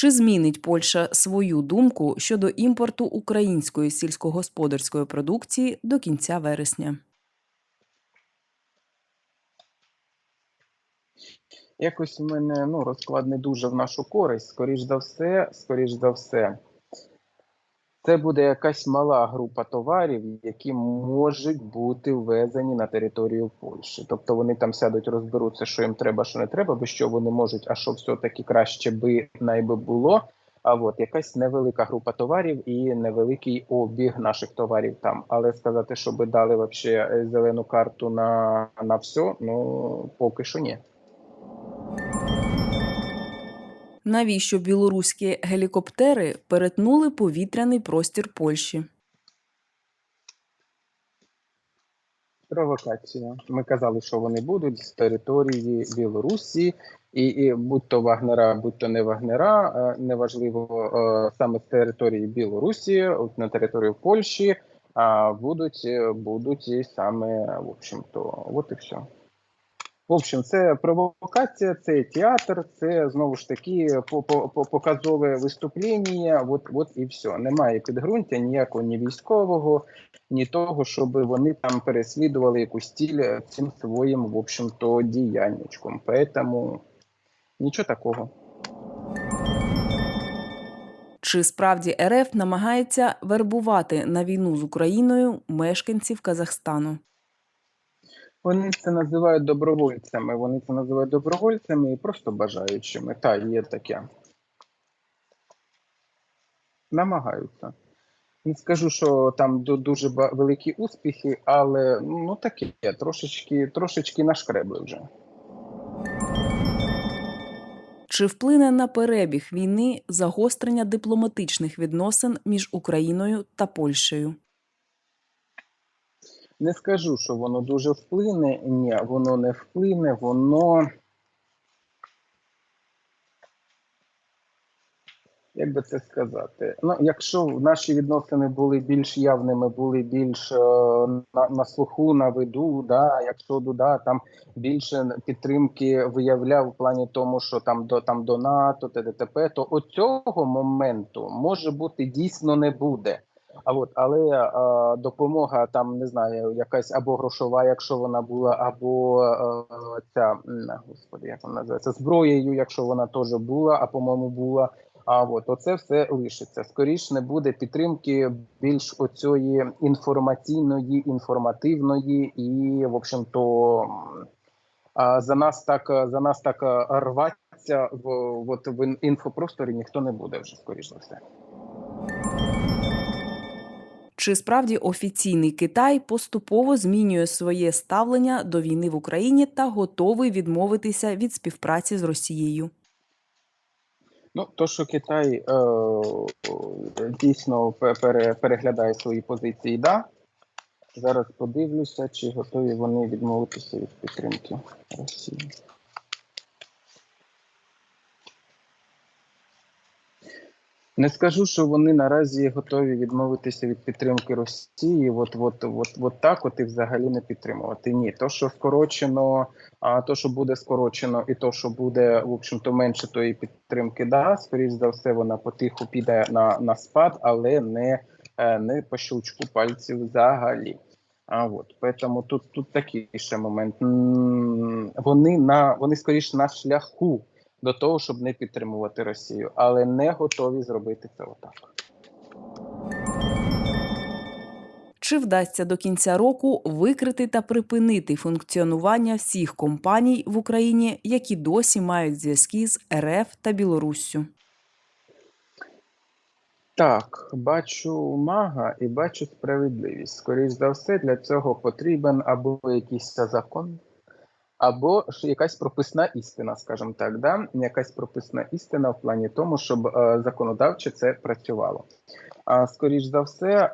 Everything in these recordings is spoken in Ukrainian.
Чи змінить Польща свою думку щодо імпорту української сільськогосподарської продукції до кінця вересня? Якось у мене ну, розклад не дуже в нашу користь. Скоріш за все, скоріш за все, це буде якась мала група товарів, які можуть бути ввезені на територію Польщі. Тобто вони там сядуть, розберуться, що їм треба, що не треба, бо що вони можуть, а що все-таки краще би найби було. А от якась невелика група товарів і невеликий обіг наших товарів там. Але сказати, щоб дали вообще зелену карту на, на все, ну поки що ні. Навіщо білоруські гелікоптери перетнули повітряний простір Польщі? Провокація. Ми казали, що вони будуть з території Білорусі, і, і будь то Вагнера, будь то не Вагнера, е, неважливо е, саме з території Білорусі, от на територію Польщі, а будуть, е, будуть саме, в общем-то, от і все. В общем, це провокація, це театр, це знову ж таки по- по- по- показове виступлення. От, от і все. Немає підґрунтя ніякого ні військового, ні того, щоб вони там переслідували якусь ціль цим своїм, в общем-то, діяннячком. Поэтому нічого такого. Чи справді РФ намагається вербувати на війну з Україною мешканців Казахстану? Вони це називають добровольцями. Вони це називають добровольцями і просто бажаючими. Та є таке. Намагаються. Не скажу, що там дуже великі успіхи, але ну таке, трошечки, трошечки нашкребли вже. Чи вплине на перебіг війни загострення дипломатичних відносин між Україною та Польщею? Не скажу, що воно дуже вплине. Ні, воно не вплине, воно. Як би це сказати? Ну, якщо наші відносини були більш явними, були більш е, на, на слуху, на виду, да, якщо Дуда там більше підтримки виявляв в плані тому, що там до там до НАТО, ТДТП, то оцього моменту може бути дійсно не буде. А от але е, допомога там не знаю, якась або грошова, якщо вона була, або е, ця господи, як вона називається зброєю, якщо вона теж була, а по-моєму була. А от оце все лишиться. Скоріш не буде підтримки більш оцієї інформаційної, інформативної і, в общем-то, за нас так за нас так рваться в от в інфопросторі ніхто не буде вже скоріш за все. Чи справді офіційний Китай поступово змінює своє ставлення до війни в Україні та готовий відмовитися від співпраці з Росією? Ну, то, що Китай е, дійсно пере, переглядає свої позиції, да. Зараз подивлюся, чи готові вони відмовитися від підтримки Росії. Не скажу, що вони наразі готові відмовитися від підтримки Росії. От, от, от, от так, от і взагалі не підтримувати. Ні, то, що скорочено, а то, що буде скорочено, і то, що буде, в общем-то, менше тої підтримки, да, скоріш за все, вона потиху піде на, на спад, але не, е, не по щелчку пальців взагалі. А от поэтому тут, тут такий ще момент. Вони на вони скоріш на шляху до того, щоб не підтримувати Росію, але не готові зробити це отак. Чи вдасться до кінця року викрити та припинити функціонування всіх компаній в Україні, які досі мають зв'язки з РФ та Білоруссю? Так, бачу мага і бачу справедливість. Скоріше за все, для цього потрібен або якийсь закон, або ж якась прописна істина, скажімо так, да? якась прописна істина в плані тому, щоб е, законодавче це працювало. А скоріш за все, е,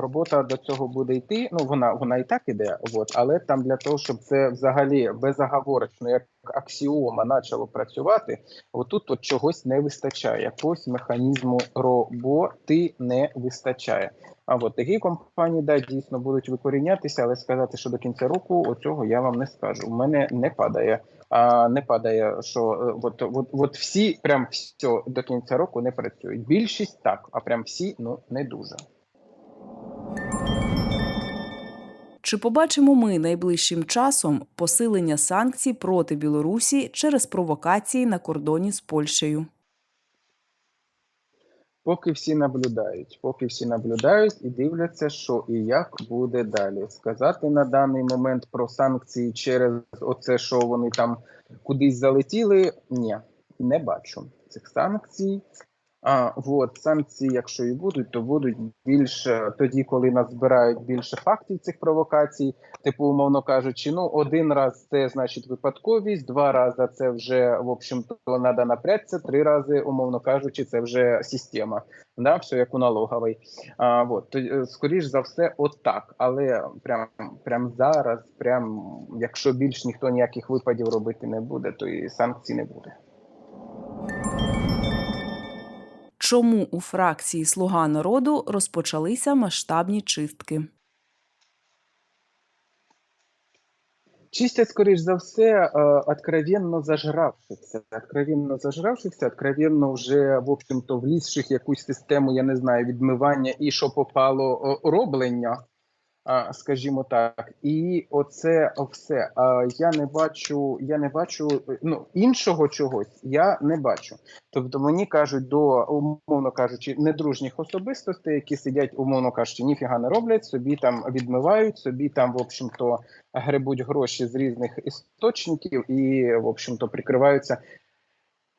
робота до цього буде йти. Ну вона вона і так іде, от, але там для того, щоб це взагалі безоговорочно, як аксіома почало працювати, отут от чогось не вистачає. Якогось механізму роботи не вистачає. А от такі компанії да, дійсно будуть викорінятися, але сказати, що до кінця року оцього я вам не скажу. У мене не падає. А не падає, що е, от, от, от всі, прям все до кінця року не працюють. Більшість так, а прям всі ну не дуже. Чи побачимо ми найближчим часом посилення санкцій проти Білорусі через провокації на кордоні з Польщею? Поки всі наблюдають, поки всі наблюдають і дивляться, що і як буде далі. Сказати на даний момент про санкції через оце, що вони там кудись залетіли, ні, не бачу цих санкцій. А от санкції, якщо і будуть, то будуть більше тоді, коли назбирають більше фактів цих провокацій. Типу, умовно кажучи, ну один раз це значить випадковість, два рази це вже в общем-то треба напрягтися, три рази, умовно кажучи, це вже система. Да, все як у налоговій. А, от, то, е, скоріш за все, от так. Але прям, прям зараз, прям, якщо більш ніхто ніяких випадів робити не буде, то і санкцій не буде. Чому у фракції Слуга народу розпочалися масштабні чистки? Чистять, скоріш за все, е, откровенно зажравшихся. Откровенно зажравшихся, откровенно вже, в общем-то, влізших якусь систему, я не знаю, відмивання і що попало роблення, скажімо так. І оце все. Я не бачу, я не бачу ну, іншого чогось, я не бачу. Тобто мені кажуть до, умовно кажучи, недружніх особистостей, які сидять, умовно кажучи, ніфіга не роблять, собі там відмивають, собі там, в общем-то, гребуть гроші з різних істочників і, в общем-то, прикриваються.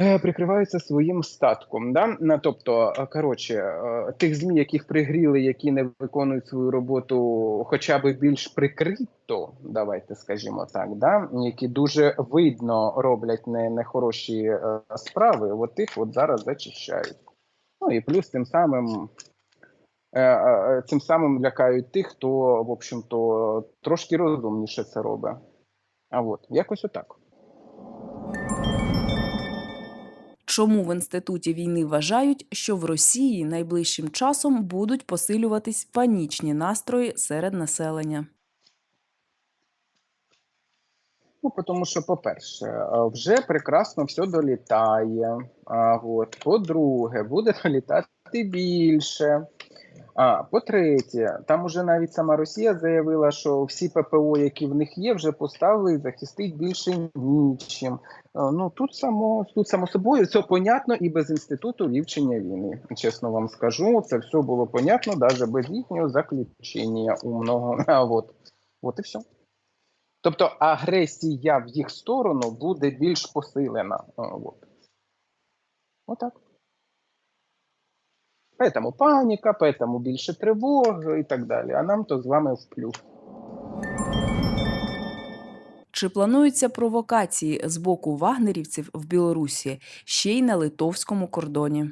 Е, Прикриваються своїм статком, да На- тобто, е, коротше, е, тих змі, яких пригріли, які не виконують свою роботу, хоча б більш прикрито, давайте скажімо так, да які дуже видно роблять не, нехороші справи, от тих от зараз зачищають. Ну і плюс тим самим цим самим лякають тих, хто, в общем-то, трошки розумніше це робить. А от якось отак. Чому в інституті війни вважають, що в Росії найближчим часом будуть посилюватись панічні настрої серед населення? Ну, тому що, по-перше, е, вже прекрасно все долітає. А, от. По-друге, буде долітати більше. А по-третє, там уже навіть сама Росія заявила, що всі ППО, які в них є, вже поставили захистить більше нічим. Е, Ну тут само тут само собою все понятно і без інституту вивчення війни. Чесно вам скажу, це все було понятно, навіть без їхнього заключення умного. А от, от і все. Тобто агресія в їх сторону буде більш посилена. От. Отак. Поэтому паніка, поэтому більше тривог і так далі. А нам то з вами в плюс. Чи плануються провокації з боку вагнерівців в Білорусі ще й на литовському кордоні?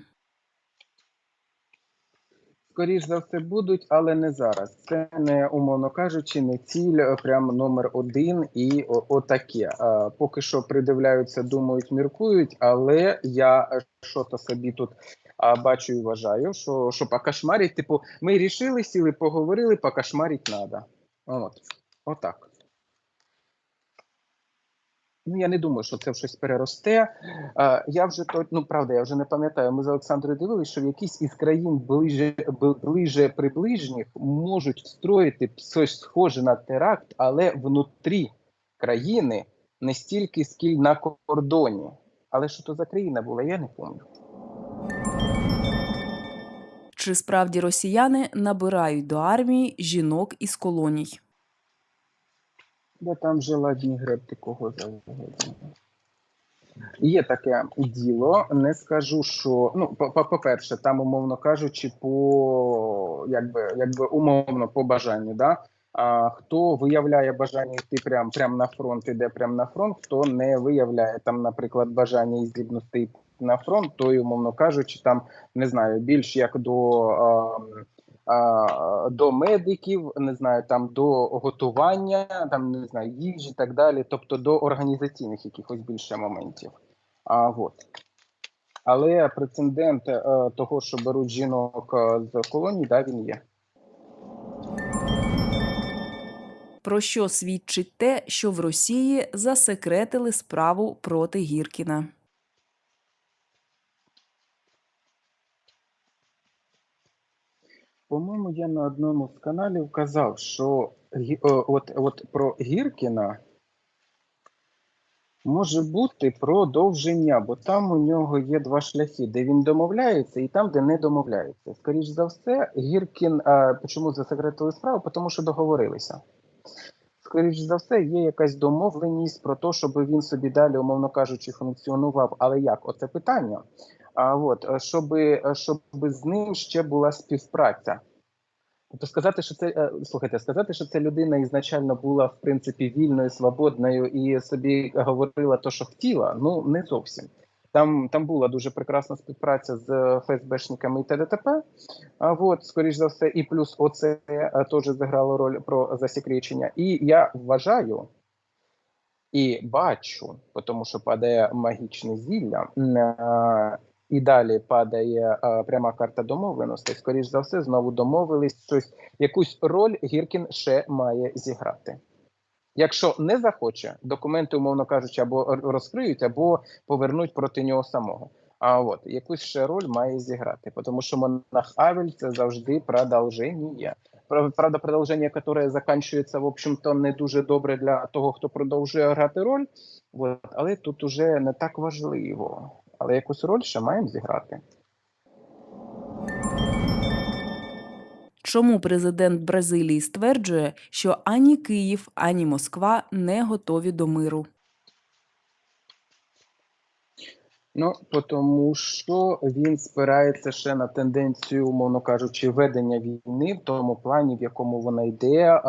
Скоріш за все будуть, але не зараз. Це не умовно кажучи, не ціль прям номер один і отаке. Поки що придивляються, думають, міркують, але я що то собі тут бачу і вважаю, що, що покошмарить, типу, ми рішили, сіли, поговорили, покошмарить треба. От. Отак. Ну, я не думаю, що це щось переросте. Я вже то, ну правда, я вже не пам'ятаю. Ми з Олександрою дивилися, що в якійсь із країн ближе, ближе приближніх можуть встроїти щось схоже на теракт, але внутрі країни не стільки, скіль на кордоні. Але що то за країна була, я не пам'ятаю. Чи справді росіяни набирають до армії жінок із колоній? Де там вже ладні гребти кого завгодно. Є таке діло. Не скажу, що ну, по- по- по-перше, там, умовно кажучи, по якби, якби умовно по бажанню, да? А хто виявляє бажання йти прям, прям на фронт, іде прям на фронт, хто не виявляє там, наприклад, бажання і здібності на фронт, то, умовно кажучи, там не знаю, більш як до. А, а, до медиків, не знаю, там до готування, там не знаю, їжі і так далі, тобто до організаційних якихось більше моментів. А, от. Але прецедент а, того, що беруть жінок е, з колонії, да, він є. Про що свідчить те, що в Росії засекретили справу проти Гіркіна? По-моєму, я на одному з каналів казав, що от, от про Гіркіна може бути продовження, бо там у нього є два шляхи, де він домовляється, і там, де не домовляється. Скоріш за все, Гіркін, чому засекретили справу? Тому що договорилися. Скоріш за все, є якась домовленість про те, щоб він собі далі, умовно кажучи, функціонував. Але як? Оце питання. А от е, щоб, щоб з ним ще була співпраця. Тобто сказати, що це е, слухайте, сказати, що ця людина ізначально була в принципі вільною, свободною і собі говорила те, що хотіла, ну не зовсім. Там, там була дуже прекрасна співпраця з ФСБшниками і ТДТП. А от, скоріш за все, і плюс оце е, теж зіграло роль про засекречення. І я вважаю і бачу, тому що падає магічне зілля, е, і далі падає е, пряма карта домовленостей. Скоріш за все, знову домовились щось, якусь роль Гіркін ще має зіграти. Якщо не захоче, документи, умовно кажучи, або розкриють, або повернуть проти нього самого. А от якусь ще роль має зіграти, тому що монах Авель це завжди продовження. Пра- Правда, продовження, яке закінчується, в общем-то, не дуже добре для того, хто продовжує грати роль. От, але тут уже не так важливо. Але якусь роль ще маємо зіграти. Чому президент Бразилії стверджує, що ані Київ, ані Москва не готові до миру? Ну, тому що він спирається ще на тенденцію, умовно кажучи, ведення війни в тому плані, в якому вона йде,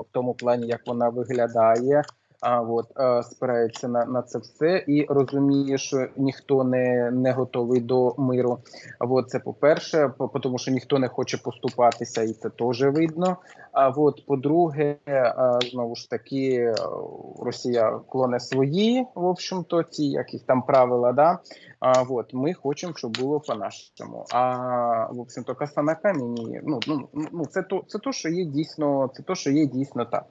в тому плані, як вона виглядає. А от спирається на, на це все і розуміє, що ніхто не, не готовий до миру. От це по-перше, по- тому що ніхто не хоче поступатися, і це теж видно. А от по-друге, знову ж таки, Росія клоне свої, в общем-то, ті, як їх там правила, да. А от ми хочемо, щоб було по-нашому. А в общем-то, коса на камені, ну, ну, ну це то, це то, що є дійсно, це то, що є дійсно так.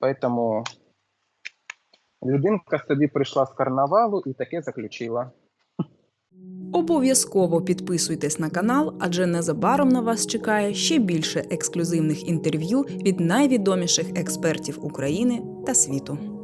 Поэтому людинка собі прийшла з карнавалу і таке заключила. Обов'язково підписуйтесь на канал, адже незабаром на вас чекає ще більше ексклюзивних інтерв'ю від найвідоміших експертів України та світу.